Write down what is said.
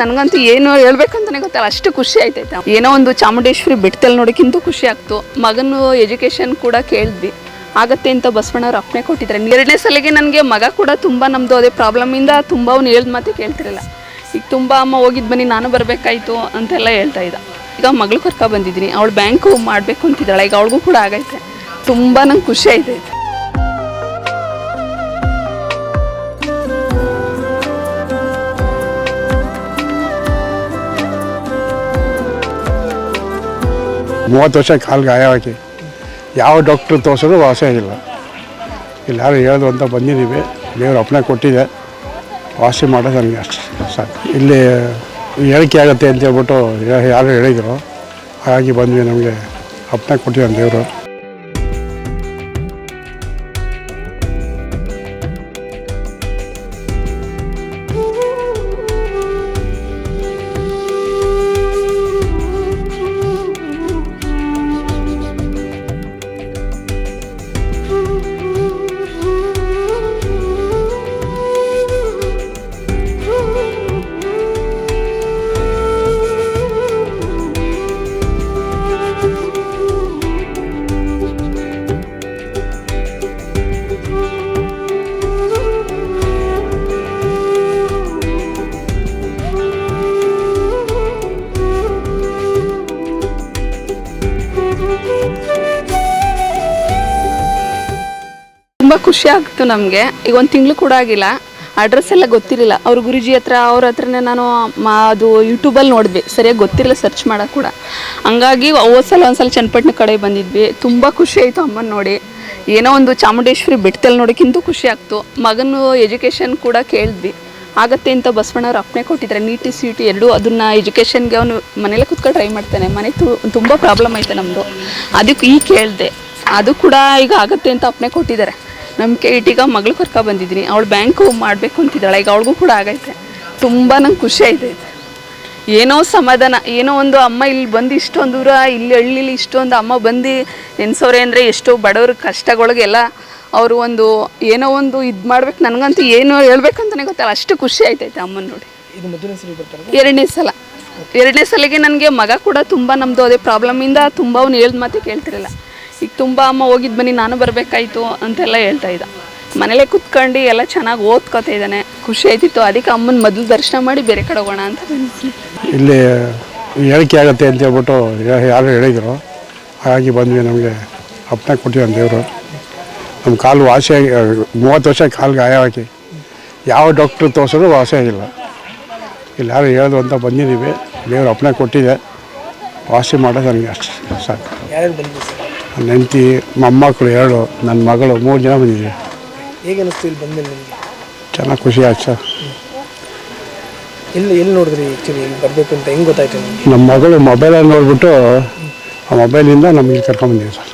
ನನಗಂತೂ ಏನು ಹೇಳ್ಬೇಕಂತಾನೆ ಗೊತ್ತಲ್ಲ, ಅಷ್ಟು ಖುಷಿ ಆಯ್ತೈತೆ. ಏನೋ ಒಂದು ಚಾಮುಂಡೇಶ್ವರಿ ಬೆಟ್ಟದಲ್ಲಿ ನೋಡೋಕ್ಕಿಂತೂ ಖುಷಿ ಆಗ್ತು. ಮಗನ ಎಜುಕೇಶನ್ ಕೂಡ ಕೇಳಿದ್ವಿ. ಆಗತ್ತೆ ಅಂತ ಬಸವಣ್ಣವ್ರು ಅಪ್ಪಣೆ ಕೊಟ್ಟಿದ್ದಾರೆ. ಎರಡನೇ ಸಲಿಗೆ ನನಗೆ ಮಗ ಕೂಡ ತುಂಬ ನಮ್ಮದು ಅದೇ ಪ್ರಾಬ್ಲಮಿಂದ ತುಂಬ ಅವ್ನು ಹೇಳ್ದ ಮಾತೆ ಕೇಳ್ತಿರಲ್ಲ. ಈಗ ತುಂಬ ಅಮ್ಮ ಹೋಗಿದ್ದು ಬನ್ನಿ, ನಾನು ಬರಬೇಕಾಯ್ತು ಅಂತೆಲ್ಲ ಹೇಳ್ತಾ ಇದ್ದ. ಈಗ ಮಗಳು ಕರ್ಕೊ ಬಂದಿದ್ದೀನಿ. ಅವಳು ಬ್ಯಾಂಕು ಮಾಡಬೇಕು ಅಂತಿದ್ದಾಳೆ. ಈಗ ಅವಳಿಗೂ ಕೂಡ ಆಗೈತೆ. ತುಂಬ ನಂಗೆ ಖುಷಿ ಆಯ್ತೈತೆ. ಮೂವತ್ತು ವರ್ಷ ಕಾಲು ಗಾಯವಾಗಿ. ಯಾವ ಡಾಕ್ಟ್ರ್ ತೋರಿಸಿದ್ರು ವಾಸ ಇಲ್ಲ ಇಲ್ಲಿ ಯಾರು ಹೇಳೋದು ಅಂತ ಬಂದಿದ್ದೀವಿ. ದೇವ್ರ ಅಪ್ಪಣೆ ಕೊಟ್ಟಿದೆ. ವಾಸಿ ಮಾಡೋದು ನನಗೆ ಅಷ್ಟು ಸಾಕು. ಇಲ್ಲಿ ಹೇಳಿಕೆ ಆಗುತ್ತೆ ಅಂತ ಹೇಳ್ಬಿಟ್ಟು ಯಾ- ಯಾರು ಹೇಳಿದರು. ಹಾಗಾಗಿ ಬಂದ್ವಿ ನಮಗೆ ಅಪ್ಪಣೆ ಕೊಟ್ಟಿದ್ದಾನೆ ದೇವರು. ತುಂಬ ಖುಷಿ ಆಗ್ತು ನಮಗೆ. ಈಗ ಒಂದು ತಿಂಗಳು ಕೂಡ ಆಗಿಲ್ಲ. ಅಡ್ರೆಸ್ ಎಲ್ಲ ಗೊತ್ತಿರಲಿಲ್ಲ. ಅವ್ರ ಗುರುಜಿ ಹತ್ರ, ಅವ್ರ ಹತ್ರನೇ ನಾನು ಮಾ, ಅದು ಯೂಟ್ಯೂಬಲ್ಲಿ ನೋಡಿದ್ವಿ. ಸರಿಯಾಗಿ ಗೊತ್ತಿರಲಿಲ್ಲ ಸರ್ಚ್ ಮಾಡೋಕೆ ಕೂಡ. ಹಂಗಾಗಿ ಹೋದ್ಸಲ ಒಂದ್ಸಲ ಚನ್ನಪಟ್ಟಣ ಕಡೆ ಬಂದಿದ್ವಿ. ತುಂಬ ಖುಷಿ ಆಯಿತು ಅಮ್ಮನ ನೋಡಿ. ಏನೋ ಒಂದು ಚಾಮುಂಡೇಶ್ವರಿ ಬೆಟ್ಟದಲ್ಲಿ ನೋಡೋಕ್ಕಿಂತೂ ಖುಷಿ ಆಗ್ತು. ಮಗನ ಎಜುಕೇಷನ್ ಕೂಡ ಕೇಳಿದ್ವಿ. ಆಗತ್ತೆ ಅಂತ ಬಸವಣ್ಣವ್ರು ಅಪ್ಪಣೆ ಕೊಟ್ಟಿದ್ದಾರೆ ನೀಟಿ ಸಿ ಟಿ ಎರಡೂ, ಅದನ್ನು ಎಜುಕೇಷನ್ಗೆ ಅವನು ಮನೇಲೆ ಕುತ್ಕೊಂಡು ಟ್ರೈ ಮಾಡ್ತಾನೆ. ಮನೆ ತುಂಬ ಪ್ರಾಬ್ಲಮ್ ಐತೆ ನಮ್ಮದು ಅದಕ್ಕೆ ಈಗ ಕೇಳಿದೆ. ಅದು ಕೂಡ ಈಗ ಆಗತ್ತೆ ಅಂತ ಅಪ್ಪಣೆ ಕೊಟ್ಟಿದ್ದಾರೆ. ನಮಗೆ ಇಟ್ಟೀಗ ಮಗಳು ಕರ್ಕೊ ಬಂದಿದ್ದೀನಿ. ಅವಳು ಬ್ಯಾಂಕು ಮಾಡಬೇಕು ಅಂತಿದ್ದಾಳೆ. ಈಗ ಅವಳಿಗೂ ಕೂಡ ಆಗೈತೆ. ತುಂಬ ನಂಗೆ ಖುಷಿ ಆಯ್ತೈತೆ. ಏನೋ ಸಮಾಧಾನ. ಏನೋ ಒಂದು ಅಮ್ಮ ಇಲ್ಲಿ ಬಂದು ಇಷ್ಟೊಂದು ದೂರ ಇಲ್ಲಿ ಹಳ್ಳಿಲಿ ಇಷ್ಟೊಂದು ಅಮ್ಮ ಬಂದು ನೆನೆಸೋರೆ ಅಂದರೆ ಎಷ್ಟೋ ಬಡವ್ರ ಕಷ್ಟಗಳಿಗೆಲ್ಲ ಅವರು ಒಂದು ಏನೋ ಒಂದು ಇದು ಮಾಡ್ಬೇಕು. ನನಗಂತೂ ಏನು ಹೇಳ್ಬೇಕಂತಲೇ ಗೊತ್ತಲ್ಲ. ಅಷ್ಟು ಖುಷಿ ಆಯ್ತೈತೆ ಅಮ್ಮನ ನೋಡಿ. ಎರಡನೇ ಸಲ. ಎರಡನೇ ಸಲಿಗೆ ನನಗೆ ಮಗ ಕೂಡ ತುಂಬ ನಮ್ಮದು ಅದೇ ಪ್ರಾಬ್ಲಮಿಂದ ತುಂಬ ಅವ್ನು ಹೇಳ್ದ ಮಾತೇ ಕೇಳ್ತಿರಲಿಲ್ಲ ಈಗ ತುಂಬ ಅಮ್ಮ ಹೋಗಿದ್ದು ಬನ್ನಿ ನಾನು ಬರಬೇಕಾಯ್ತು ಅಂತೆಲ್ಲ ಹೇಳ್ತಾ ಇದ್ದ. ಮನೇಲೆ ಕುತ್ಕೊಂಡು ಎಲ್ಲ ಚೆನ್ನಾಗಿ ಓದ್ಕೋತಾ ಇದ್ದಾನೆ. ಖುಷಿ ಆಯ್ತಿತ್ತು. ಅದಕ್ಕೆ ಅಮ್ಮನ ಮೊದಲು ದರ್ಶನ ಮಾಡಿ ಬೇರೆ ಕಡೆ ಹೋಗೋಣ ಅಂತ ಇಲ್ಲಿ ಹೇಳಿಕೆ ಆಗುತ್ತೆ ಅಂತ ಹೇಳ್ಬಿಟ್ಟು ಯಾರು ಹೇಳಿದ್ರು. ಹಾಗಾಗಿ ಬಂದ್ವಿ ನಮಗೆ. ಅಪ್ಪನ ಕೊಟ್ಟಿದ್ದಾನೆ ದೇವರು. ನಮ್ಮ ಕಾಲು ವಾಸಿ ಆಗಿ ಮೂವತ್ತು ವರ್ಷ ಕಾಲು ಗಾಯ ಹಾಕಿ ಯಾವ ಡಾಕ್ಟ್ರ್ ತೋರಿಸಿದ್ರು ವಾಸಿ ಆಗಿಲ್ಲ. ಇಲ್ಲಿ ಯಾರು ಹೇಳೋದು ಅಂತ ಬಂದಿದ್ದೀವಿ. ದೇವರು ಅಪ್ಪನ ಕೊಟ್ಟಿದೆ. ವಾಸಿ ಮಾಡೋದು ನನಗೆ ಅಷ್ಟು. ಸಾಕು. ಹೆಂಡತಿ ಮೊಮ್ಮಕ್ಕಳು ಎರಡು ನನ್ನ ಮಗಳು ಮೂರು ಜನ ಬಂದಿದ್ದೀವಿ. ಹೇಗೆ ಅನಿಸ್ತು ಇಲ್ಲಿ ಬಂದಿಲ್ಲ ನಿಮಗೆ? ಚೆನ್ನಾಗಿ ಖುಷಿ ಆಯ್ತು ಸರ್. ಎಲ್ಲಿ ಎಲ್ಲಿ ನೋಡಿದ್ರಿ ಆ್ಯಕ್ಚುಲಿ ಇಲ್ಲಿ ಬರಬೇಕು ಅಂತ ಹೆಂಗೆ ಗೊತ್ತಾಯ್ತು ನಿಮಗೆ? ನಮ್ಮ ಮಗಳು ಮೊಬೈಲಲ್ಲಿ ನೋಡಿಬಿಟ್ಟು ಆ ಮೊಬೈಲಿಂದ ನಮಗೆ ಕರ್ಕೊಂಬಂದಿದ್ದೀವಿ ಸರ್.